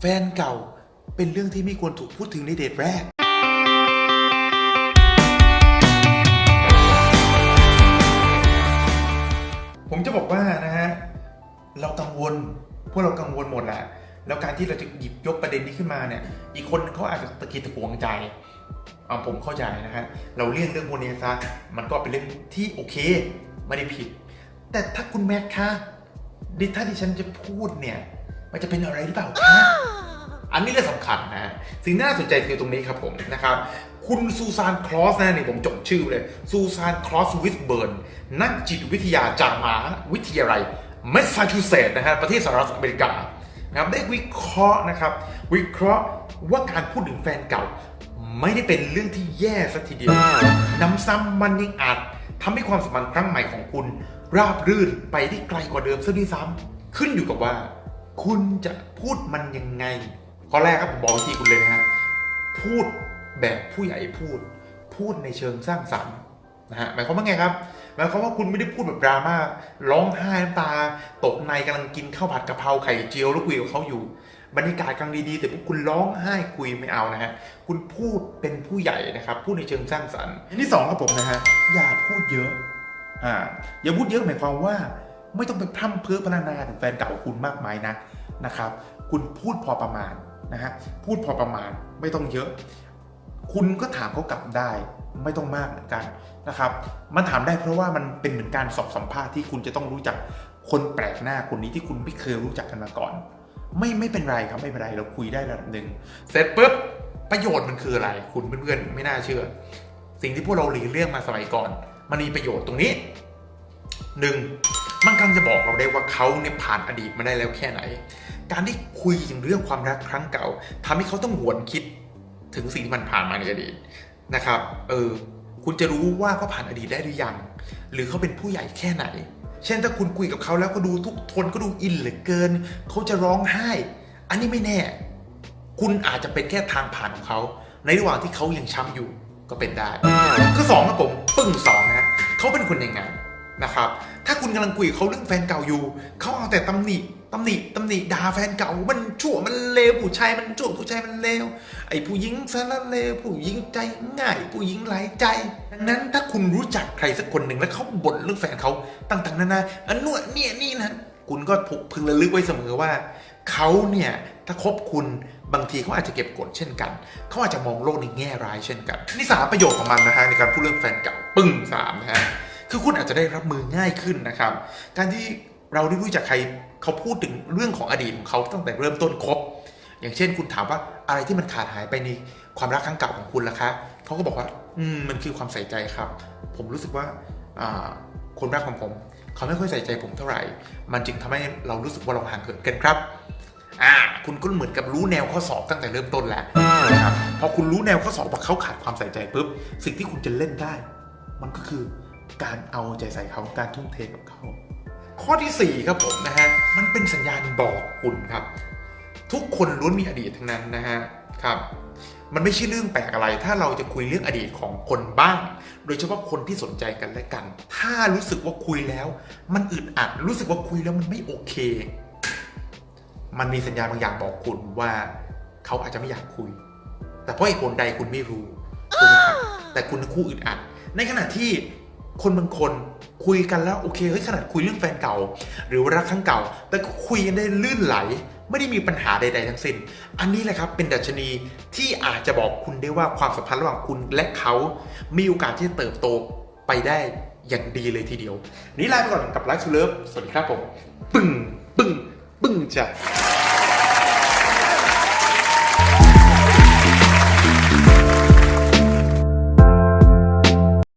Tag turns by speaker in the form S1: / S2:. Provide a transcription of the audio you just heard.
S1: แฟนเก่าเป็นเรื่องที่ไม่ควรถูกพูดถึงในเดทแรก ผมจะบอกว่านะฮะ เรากังวล พวกเรากังวลหมดแหละ แล้วการที่เราจะหยิบยกประเด็นนี้ขึ้นมาเนี่ย อีกคนเขาอาจจะตะกิดตะขวงใจเอาผมเข้าใจนะฮะ เราเลี่ยงเรื่องพวกนี้ซะ มันก็เป็นเรื่องที่โอเค ไม่ได้ผิด แต่ถ้าคุณแม็กคะดิถ้าที่ฉันจะพูดเนี่ย มันจะเป็นอะไรหรือเปล่าคะอันนี้เรื่องสำคัญนะสิ่งน่าสนใจคือตรงนี้ครับผมนะครับคุณซูซานคลอสนะนี่ผมจดชื่อเลยซูซานคลอสวิสเบิร์นนักจิตวิทยาจากมหาวิทยาลัยแมสซาชูเซตส์นะฮะประเทศสหรัฐอเมริกานะครับได้วิเคราะห์นะครับ วิเคราะห์ว่าการพูดถึงแฟนเก่า ไม่ได้เป็นเรื่องที่แย่สักทีเดียวน้ำซ้ำมันยังอาจทำให้ความสัมพันธ์ครั้งใหม่ของคุณ ราบรื่นไปได้ไกลกว่าเดิมซะด้วยซ้ำขึ้นอยู่กับว่า คุณจะพูดมันยังไง ข้อแรกครับผมบอกวิธีคุณเลยนะฮะพูดแบบผู้ใหญ่พูด พูดในเชิงสร้างสรรค์นะฮะหมายความว่าไงครับหมายความว่าคุณไม่ได้พูดแบบดราม่าร้องไห้น้ำตา ตกในกำลังกินข้าวผัดกะเพราไข่เจียวแล้วคุยกับเขาอยู่ บรรยากาศกำลังดีๆ แต่พวกคุณร้องไห้คุยไม่เอานะฮะคุณพูดเป็นผู้ใหญ่นะครับ พูดในเชิงสร้างสรรค์อันที่สองครับผมนะฮะอย่าพูดเยอะอ่าอย่าพูดเยอะหมายความว่า ไม่ต้องไปพร่ำเพ้อพรรณนาถึงแฟนเก่าคุณมากมายนะนะครับ คุณพูดพอประมาณนะฮะพูดพอประมาณไม่ต้องเยอะ คุณก็ถามเขากลับได้ไม่ต้องมากเหมือนกันนะครับ มันถามได้เพราะว่ามันเป็นเหมือนการสอบสัมภาษณ์ที่คุณจะต้องรู้จักคนแปลกหน้าคนนี้ที่คุณไม่เคยรู้จักกันมาก่อน ไม่ไม่เป็นไรครับไม่เป็นไรเราคุยได้ระดับหนึ่งเสร็จปุ๊บประโยชน์มันคืออะไร คุณเพื่อนๆไม่น่าเชื่อ สิ่งที่พวกเราหลีเลี่ยงมาสมัยก่อน มันมีประโยชน์ตรงนี้หนึ่ง มันกำลังจะบอกเราได้ว่าเขาเนี่ยผ่านอดีตมาได้แล้วแค่ไหน การที่คุยถึงเรื่องความรักครั้งเก่าทำให้เขาต้องหวนคิดถึงสิ่งที่มันผ่านมาในอดีตนะครับ เออ คุณจะรู้ว่าเขาผ่านอดีตได้หรือยัง หรือเขาเป็นผู้ใหญ่แค่ไหน เช่นถ้าคุณคุยกับเขาแล้วก็ดูทุกทนก็ดูอินเหลือเกิน เขาจะร้องไห้ อันนี้ไม่แน่ คุณอาจจะเป็นแค่ทางผ่านของเขา ในระหว่างที่เขายังช้ำอยู่ก็เป็นได้ก็สองครับผม ปึ้งสองนะเขาเป็นคนยังไง นะครับ ถ้าคุณกำลังคุยเขาเรื่องแฟนเก่าอยู่ เขาเอาแต่ตำหนิตำหนิตำหนิด่าแฟนเก่า มันชั่วมันเลวผู้ชายมันชั่วผู้ชายมันเลวไอ้ผู้หญิงสารเลวผู้หญิงใจง่าย ผู้หญิงหลายใจ ดังนั้นถ้าคุณรู้จักใครสักคนหนึ่งแล้วเขาบ่นเรื่องแฟนเขาต่างๆนานาอันนวดเนี่ยนี่นะคุณก็พึงระลึกไว้เสมอว่าเขาเนี่ยถ้าคบคุณบางทีเขาอาจจะเก็บกดเช่นกัน เขาอาจจะมองโลกในแง่ร้ายเช่นกัน นี่สามประโยชน์ของมันนะฮะในการพูดเรื่องแฟนเก่าปึ้งสามนะฮะ คือคุณอาจจะได้รับมือง่ายขึ้นนะครับ การที่เราได้รู้จักใครเขาพูดถึงเรื่องของอดีตของเขาตั้งแต่เริ่มต้นคบ อย่างเช่น คุณถามว่าอะไรที่มันขาดหายไปในความรักครั้งเก่าของคุณล่ะคะเขาก็บอกว่า อืมมันคือความใส่ใจครับ ผมรู้สึกว่าคนรักของผม เขาไม่ค่อยใส่ใจผมเท่าไหร่ มันจึงทำให้เรารู้สึกว่าเราห่างเหินกันครับอ่าคุณก็เหมือนกับรู้แนวข้อสอบตั้งแต่เริ่มต้นแล้วนะครับพอคุณรู้แนวข้อสอบว่าเขาขาดความใส่ใจปุ๊บสิ่งที่คุณจะเล่นได้ มันก็คือ การเอาใจใส่เขาการทุ่มเทกับเขา ข้อที่ 4 ครับผมนะฮะมันเป็นสัญญาณบอกคุณครับ ทุกคนล้วนมีอดีตทั้งนั้นนะฮะครับมันไม่ใช่เรื่องแปลกอะไร ถ้าเราจะคุยเรื่องอดีตของคนบ้าง โดยเฉพาะคนที่สนใจกันและกัน ถ้ารู้สึกว่าคุยแล้ว มันอึดอัด รู้สึกว่าคุยแล้วมันไม่โอเค มันมีสัญญาณบางอย่างบอกคุณว่า เขาอาจจะไม่อยากคุย แต่เพราะเหตุผลใดคุณไม่รู้ถูกไหมครับแต่คุณทั้งคู่อึดอัด ในขณะที่ คนบางคนคุยกันแล้วโอเคเฮ้ยขนาดคุยเรื่องแฟนเก่า หรือว่ารักครั้งเก่า แต่ก็คุยกันได้ลื่นไหล ไม่ได้มีปัญหาใด ๆ ทั้งสิ้น อันนี้แหละครับเป็นดัชนีที่อาจจะบอกคุณได้ว่าความสัมพันธ์ระหว่างคุณและเขามีโอกาสที่จะเติบโตไปได้อย่างดีเลยทีเดียว นี่ลาไปก่อนกับไลฟ์ทูเลิฟสวัสดีครับผม ปึ้งปึ้งปึ้งจ้ะ